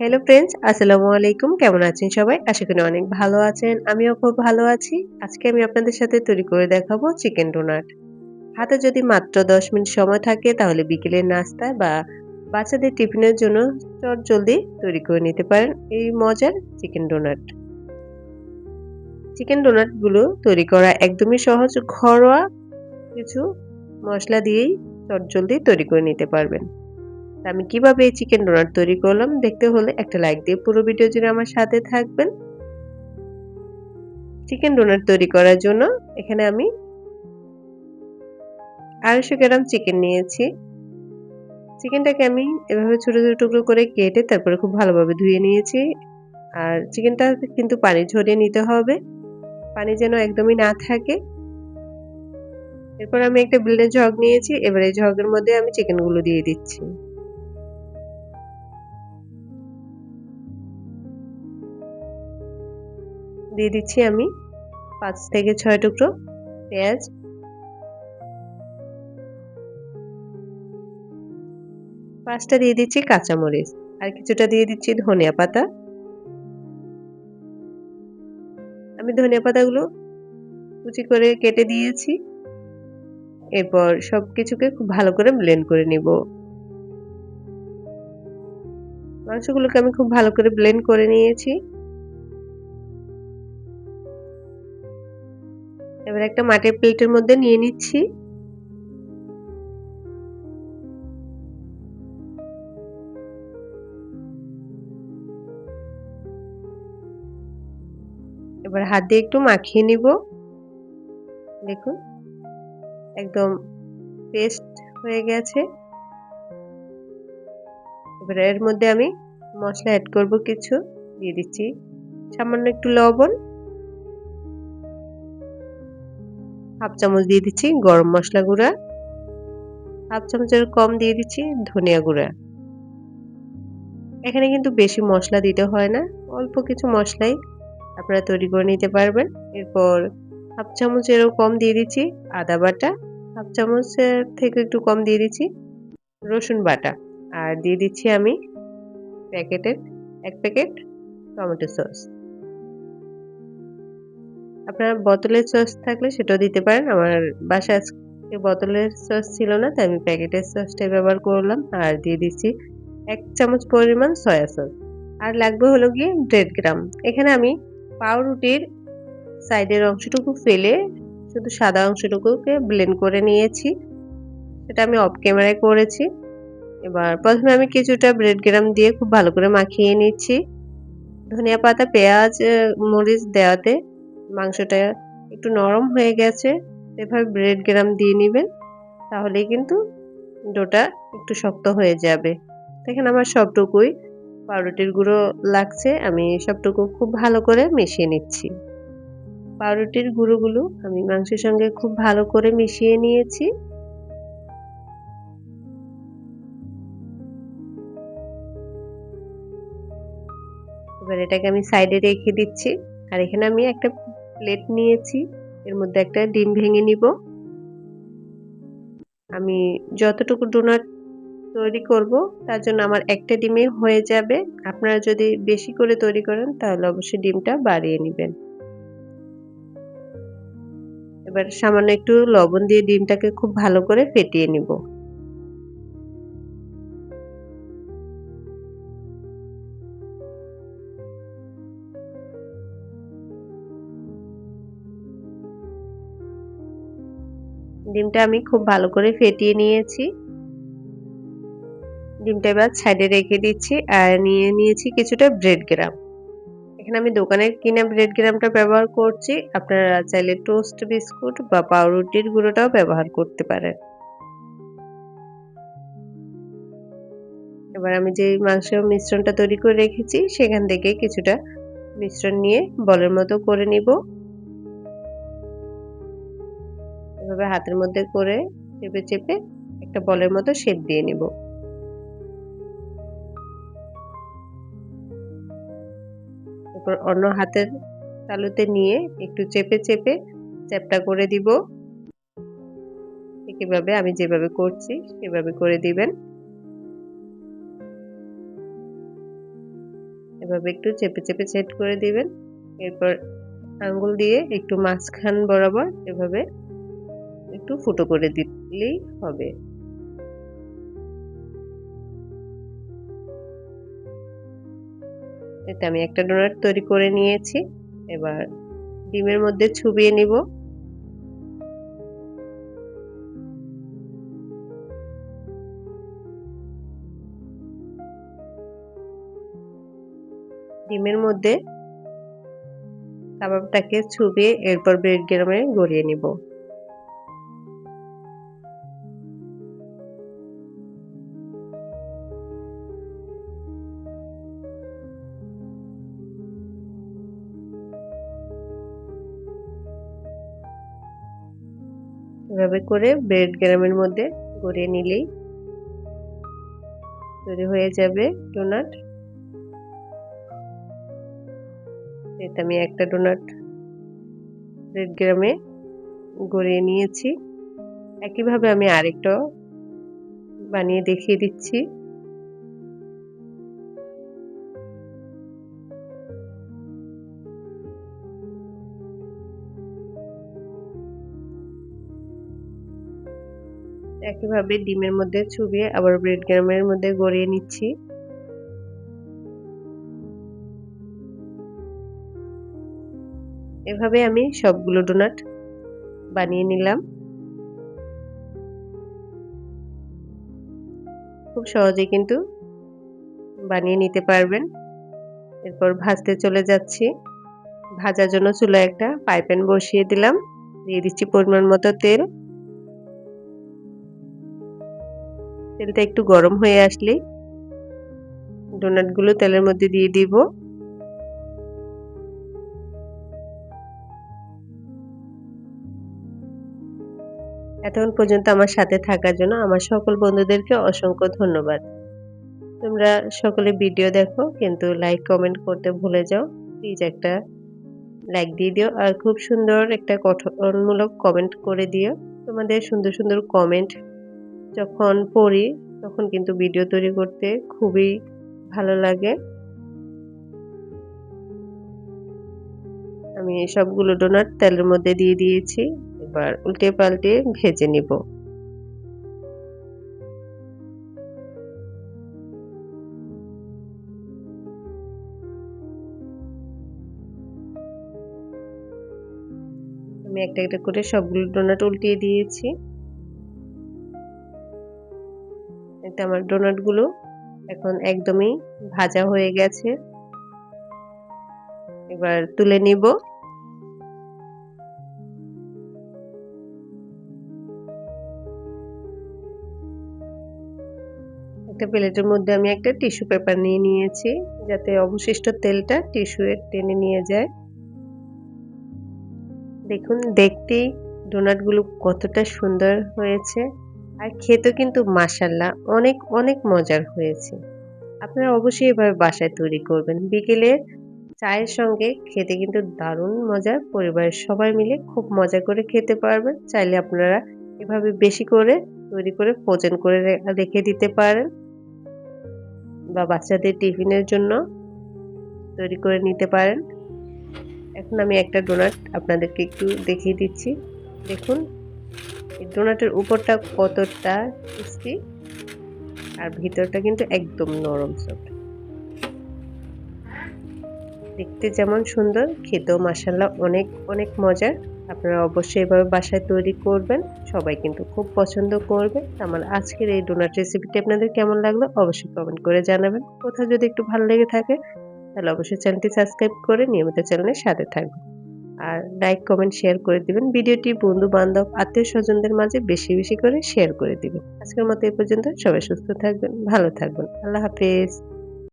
Hello friends আসসালামু আলাইকুম কেমন আছেন সবাই? আশা করি অনেক ভালো আছেন। আমিও খুব ভালো আছি। আজকে আমি আপনাদের সাথে তৈরি করে দেখাবো চিকেন ডোনাট হাতে যদি মাত্র দশ মিনিট সময় থাকে, তাহলে বিকেলের নাস্তা বা বাচ্চাদের টিফিনের জন্য চট জলদি তৈরি করে নিতে পারেন এই মজার চিকেন ডোনাট চিকেন ডোনাটগুলো তৈরি করা একদমই সহজ, ঘরোয়া কিছু মশলা দিয়েই চট জলদি তৈরি করে নিতে পারবেন। আমি কীভাবে এই চিকেন ডোনাট তৈরি করলাম? দেখতে হলে একটা লাইক দিয়ে পুরো ভিডিও জুড়ে আমার সাথে থাকবেন। চিকেন ডোনাট তৈরি করার জন্য এখানে আমি আড়াইশো গ্রাম চিকেন নিয়েছি। চিকেনটাকে আমি এভাবে ছোটো ছোটো, টুকরো করে কেটে তারপরে খুব ভালোভাবে ধুয়ে নিয়েছি। আর চিকেনটা কিন্তু পানি ঝরিয়ে নিতে হবে। পানি যেন একদমই না থাকে। এরপর আমি একটা বিল্ডের ঝগ নিয়েছি। এবার এই ঝগের মধ্যে আমি চিকেনগুলো দিয়ে দিচ্ছি। দিয়ে দিচ্ছি আমি পাঁচ থেকে ছয় টুকরো পেঁয়াজ। পাঁচটা দিয়ে দিচ্ছি কাঁচামরিচ আর কিছুটা দিয়ে দিচ্ছি ধনিয়া পাতা। আমি ধনিয়া পাতাগুলো কুচি করে কেটে দিয়েছি। এরপর সব কিছুকে খুব ভালো করে ব্লেন্ড করে নিব। মাংসগুলোকে আমি খুব ভালো করে ব্লেন্ড করে নিয়েছি। এবার একটা মাটির প্লেটের মধ্যে নিয়ে নিচ্ছি। এবার হাত দিয়ে একটু মাখিয়ে নিব। দেখুন, একদম পেস্ট হয়ে গেছে। এবার এর মধ্যে আমি মশলা অ্যাড করব কিছু, দিয়ে দিচ্ছি সামান্য একটু লবণ। হাফ চামচ দিয়ে দিচ্ছি গরম মশলা গুঁড়া। হাফ চামচের কম দিয়ে দিচ্ছি ধনিয়া গুঁড়া। এখানে কিন্তু বেশি মশলা দিতে হয় না, অল্প কিছু মশলাই আপনারা তৈরি করে নিতে পারবেন। এরপর হাফ চামচেরও কম দিয়ে দিচ্ছি আদা বাটা, হাফ চামচের থেকে একটু কম দিয়ে দিচ্ছি রসুন বাটা। আর দিয়ে দিচ্ছি আমি প্যাকেটের এক প্যাকেট টমেটো সস। আপনার বোতলের সস থাকলে সেটাও দিতে পারেন। আমার বাসায় আজকে বোতলের সস ছিল না, তাই আমি প্যাকেটের সসটাই ব্যবহার করলাম আর দিয়ে দিচ্ছি এক চামচ পরিমাণ সয়া সস আর লাগবে হলো গিয়ে দেড় গ্রাম। এখানে আমি পাউরুটির সাইডের অংশটুকু ফেলে শুধু সাদা অংশটুকুকে ব্লেন্ড করে নিয়েছি। সেটা আমি অফ ক্যামেরায় করেছি। এবার প্রথমে আমি কিছুটা ব্রেড গ্রাম দিয়ে খুব ভালো করে মাখিয়ে নিচ্ছি। ধনিয়া পাতা, পেঁয়াজ, মরিচ দেওয়াতে মাংসটা একটু নরম হয়ে গেছে এভাবে ব্রেড গ্রাম দিয়ে নেবেন, তাহলেই কিন্তু ডোটা একটু শক্ত হয়ে যাবে। দেখেন আমার সবটুকুই পাউরুটির গুঁড়ো লাগছে, আমি সবটুকু খুব ভালো করে মিশিয়ে নিচ্ছি। পাউরুটির গুঁড়োগুলো আমি মাংসের সঙ্গে খুব ভালো করে মিশিয়ে নিয়েছি। এবার এটাকে আমি সাইডে রেখে দিচ্ছি, আর এখানে আমি একটা প্লেট নিয়েছি। এর মধ্যে একটা ডিম ভেঙে নিব। আমি যতটুকু ডোনাট তৈরি করব, তার জন্য আমার একটা ডিমে হয়ে যাবে। আপনারা যদি বেশি করে তৈরি করেন, তাহলে অবশ্যই ডিমটা বাড়িয়ে নেবেন। এবার সামান্য একটু লবণ দিয়ে ডিমটাকে খুব ভালো করে ফেটিয়ে নিব। ডিমটা আমি খুব ভালো করে ফেটিয়ে নিয়েছি। ডিমটা এবার সাইডে রেখে দিচ্ছি আর নিয়ে নিয়েছি কিছুটা ব্রেড গ্রাম এখানে আমি দোকানের কিনা ব্রেড গ্রামটা ব্যবহার করছি। আপনারা চাইলে টোস্ট বিস্কুট বা পাউরুটির গুঁড়োটাও ব্যবহার করতে পারেন। এবার আমি যে মাংস মিশ্রণটা তৈরি করে রেখেছি, সেখান থেকে কিছুটা মিশ্রণ নিয়ে বলের মতো করে নিব। এভাবে হাতের মধ্যে করে চেপে চেপে একটা বলের মতো শেপ দিয়ে নিব। এরপর অন্য হাতের তালুতে নিয়ে একটু চেপে চেপে চ্যাপটা করে দিব। একইভাবে আমি যেভাবে করছি সেভাবে করে দিবেন। এভাবে একটু চেপে চেপে সেট করে দিবেন। এরপর আঙ্গুল দিয়ে একটু মাঝখান বরাবর এভাবে একটু ফুটো করে দিলেই হবে। এতে আমি একটা ডোনাট তৈরি করে নিয়েছি। এবার ডিমের মধ্যে ছুবিয়ে নিব। ডিমের মধ্যে কাবাবটাকে ছুবিয়ে এরপর ব্রেড গ্রামে গড়িয়ে নিব। এভাবে করে ব্রেড গ্রামের মধ্যে গড়িয়ে নিলেই তৈরি হয়ে যাবে ডোনাট। এতে আমি একটা ডোনাট ব্রেড গ্রামে গড়িয়ে নিয়েছি। একইভাবে আমি আরেকটা বানিয়ে দেখিয়ে দিচ্ছি। একইভাবে ডিমের মধ্যে চুবিয়ে আবার ব্রেড গ্রামের মধ্যে গড়িয়ে নিচ্ছি। এভাবে আমি সবগুলো ডোনাট বানিয়ে নিলাম। খুব সহজে কিন্তু বানিয়ে নিতে পারবেন। এরপর ভাজতে চলে যাচ্ছি। ভাজার জন্য চুলায় একটা পাইপ্যান বসিয়ে দিলাম। দিয়ে দিচ্ছি পরিমাণ মতো তেল। তেলটা একটু গরম হয়ে আসলে ডোনাটগুলো তেলের মধ্যে দিয়ে দিব। এতক্ষণ পর্যন্ত আমার সাথে থাকার জন্য আমার সকল বন্ধুদেরকে অসংখ্য ধন্যবাদ। তোমরা সকলে ভিডিও দেখো, কিন্তু লাইক কমেন্ট করতে ভুলে যাও। প্লিজ একটা লাইক দিয়ে দিও আর খুব সুন্দর একটা গঠনমূলক কমেন্ট করে দিও। তোমাদের সুন্দর সুন্দর কমেন্ট যখন পড়ি, তখন কিন্তু ভিডিও তৈরি করতে খুবই ভালো লাগে। আমি সবগুলো ডোনাট তেলের মধ্যে দিয়ে দিয়েছি, এবার উল্টে পাল্টে ভেজে নিব। আমি একটা একটা করে সবগুলো ডোনাট উল্টিয়ে দিয়েছি। এতে আমার ডোনাটগুলো এখন একদমই ভাজা হয়ে গেছে। এবার তুলে নিব। একটা প্লেটের মধ্যে আমি একটা টিস্যু পেপার নিয়ে নিয়েছি, যাতে অবশিষ্ট তেলটা টিস্যুয়ে টেনে নিয়ে যায়। দেখুন, দেখতেই ডোনাটগুলো কতটা সুন্দর হয়েছে। আর খেতেও কিন্তু মাসাল্লাহ অনেক অনেক মজার হয়েছে। আপনারা অবশ্যই এভাবে বাসায় তৈরি করবেন। বিকেলে চায়ের সঙ্গে খেতে কিন্তু দারুণ মজার। পরিবারের সবাই মিলে খুব মজা করে খেতে পারবেন। চাইলে আপনারা এভাবে বেশি করে তৈরি করে ফোজেন করে রেখে দিতে পারেন। বা বাচ্চাদের টিফিনের জন্য তৈরি করে নিতে পারেন। এখন আমি একটা ডোনাট আপনাদেরকে একটু দেখিয়ে দিচ্ছি। দেখুন। ডোনাটের উপরটা কতটা ক্রিস্পি আর ভিতরটা কিন্তু একদম নরম সফট দেখতে যেমন সুন্দর, খেতেও মাসাল্লাহ অনেক অনেক মজার আপনারা অবশ্যই এভাবে বাসায় তৈরি করবেন, সবাই কিন্তু খুব পছন্দ করবে। আমার আজকের এই ডোনাট রেসিপিটি আপনাদের কেমন লাগল অবশ্যই কমেন্ট করে জানাবেন। কোথাও যদি একটু ভালো লেগে থাকে, তাহলে অবশ্যই চ্যানেলটি সাবস্ক্রাইব করে নিয়মিত চ্যানেলের সাথে থাকবেন। আর লাইক কমেন্ট শেয়ার করে দিবেন। ভিডিওটি বন্ধু, বান্ধব, আত্মীয় স্বজনদের মাঝে বেশি বেশি করে শেয়ার করে দিবেন। আজকের মতো এই পর্যন্ত সবাই সুস্থ থাকবেন, ভালো থাকবেন। আল্লাহ হাফেজ।